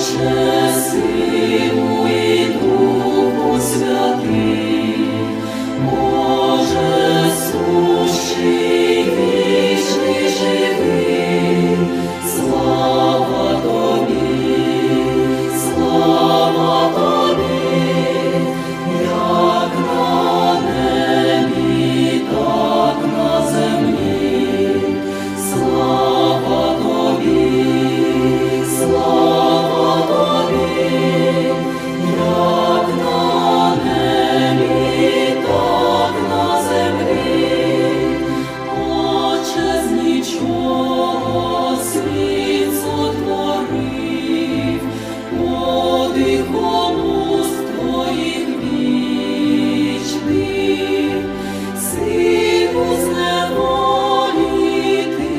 Отче, чого світ сотворив, одихому з вічних, сину з неволі ти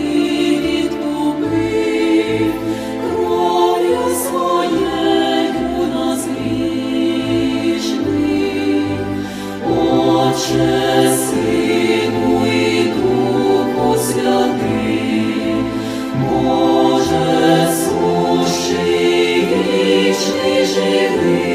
відкупив, кров'ю своєю she.